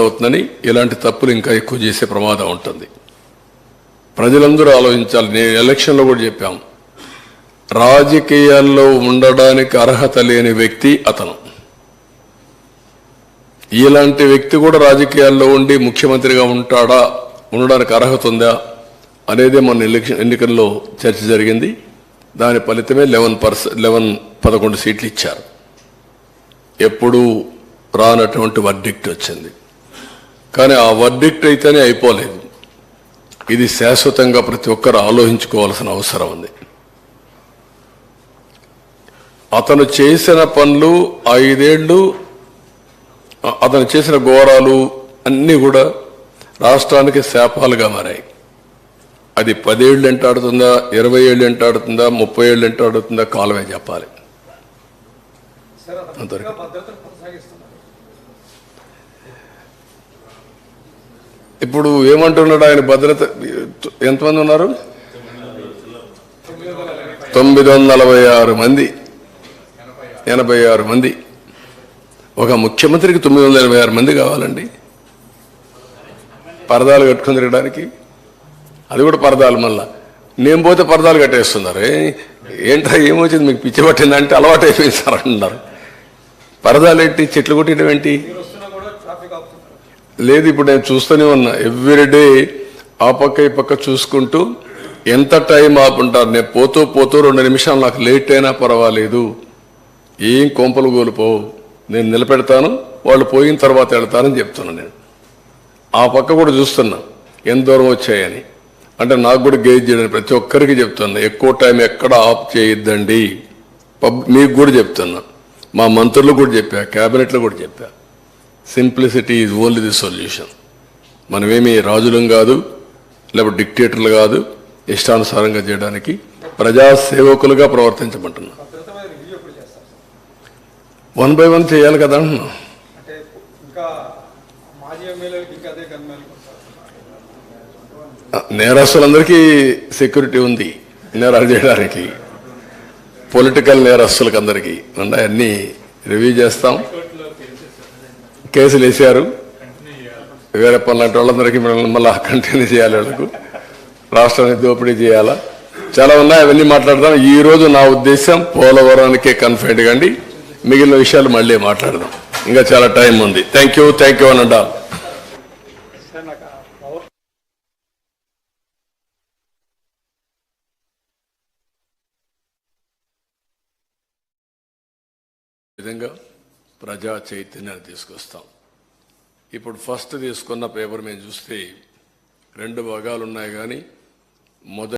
అవుతుందని ఇలాంటి తప్పులు ఇంకా ఎక్కువ చేసే ప్రమాదం ఉంటుంది. ప్రజలందరూ ఆలోచించాలి. నేను ఎలక్షన్లో కూడా చెప్పాం. రాజకీయాల్లో ఉండడానికి అర్హత లేని వ్యక్తి అతను. ఇలాంటి వ్యక్తి కూడా రాజకీయాల్లో ఉండి ముఖ్యమంత్రిగా ఉంటాడా? ఉండడానికి అర్హత ఉందా? అనేది మన ఎలక్షన్ ఎన్నికల్లో చర్చ జరిగింది. దాని ఫలితమే లెవెన్ పర్స లెవెన్ పదకొండు సీట్లు ఇచ్చారు. ఎప్పుడూ రానటువంటి వర్డిక్ట్ వచ్చింది. కానీ ఆ వర్డిక్ట్ అయితేనే అయిపోలేదు. ఇది శాశ్వతంగా ప్రతి ఒక్కరు ఆలోచించుకోవాల్సిన అవసరం ఉంది. అతను చేసిన పనులు ఐదేళ్ళు అతను చేసిన ఘోరాలు అన్నీ కూడా రాష్ట్రానికి శాపాలుగా మారాయి. అది పదేళ్ళు ఎంటాడుతుందా ఇరవై ఏళ్ళు ఎంటాడుతుందా ముప్పై ఏళ్ళు ఎంటాడుతుందా కాలమే చెప్పాలి. అంతవరకు. ఇప్పుడు ఏమంటున్నాడు ఆయన భద్రత? ఎంతమంది ఉన్నారు? తొమ్మిది వందల నలభై ఆరు మంది. ఎనభై ఆరు మంది. ఒక ముఖ్యమంత్రికి తొమ్మిది వందల ఎనభై ఆరు మంది కావాలండి. పరదాలు కట్టుకుని తిరగడానికి. అది కూడా పరదాలు మళ్ళా. నేను పోతే పరదాలు కట్టేస్తున్నారు. ఏంటో ఏమొచ్చింది? మీకు పిచ్చి పట్టిందంటే అలవాటు అయిపోయింది సార్ అంటున్నారు. పరదాలు ఏంటి చెట్లు కొట్టడం ఏంటి లేదు ఇప్పుడు నేను చూస్తూనే ఉన్నా. ఎవ్రీడే ఆ పక్క ఈ పక్క చూసుకుంటూ ఎంత టైం ఆపుంటారు? నేను పోతూ పోతూ రెండు నిమిషాలు నాకు లేట్ అయినా పర్వాలేదు. ఏం కొంపలు కోల్పోవు. నేను నిలబెడతాను వాళ్ళు పోయిన తర్వాత వెళ్తానని చెప్తున్నా నేను. ఆ పక్క కూడా చూస్తున్నా. ఎంత దూరం వచ్చాయని. అంటే నాకు కూడా గేజ్ చేయడానికి ప్రతి ఒక్కరికి చెప్తున్నా. ఎక్కువ టైం ఎక్కడ ఆఫ్ చేయొద్దండి. పబ్ మీకు కూడా చెప్తున్నా. మా మంత్రులు కూడా చెప్పా క్యాబినెట్లో కూడా చెప్పా. Simplicity is only the solution మనమేమి రాజులం కాదు లేకపోతే డిక్టేటర్లు కాదు ఇష్టానుసారంగా చేయడానికి ప్రజా సేవకులుగా ప్రవర్తించమంటున్నా. వన్ బై వన్ చేయాలి కదా అంటున్నా. నేరస్తులందరికీ సెక్యూరిటీ ఉంది నేరాలు చేయడానికి. పొలిటికల్ నేరస్తులకు అందరికీ అన్ని రివ్యూ చేస్తాం. కేసులు వేసారు వేరే పనులంటే వాళ్ళందరికీ మిమ్మల్ని మళ్ళీ కంటిన్యూ చేయాలి వాళ్ళకు. రాష్ట్రాన్ని దోపిడీ చేయాలా? చాలా ఉన్నాయి అవన్నీ మాట్లాడదాం. ఈ రోజు నా ఉద్దేశం పోలవరానికే కన్ఫైన్డ్ కండి మిగిలిన విషయాలు మళ్ళీ మాట్లాడదాం. ఇంకా చాలా టైం ఉంది. థ్యాంక్ యూ థ్యాంక్ యూ అని అంటారు విధంగా ప్రజా చైతన్యాన్ని తీసుకొస్తాం. ఇప్పుడు ఫస్ట్ తీసుకున్న పేపర్ మేము చూస్తే రెండు భాగాలు ఉన్నాయి కానీ మొదటి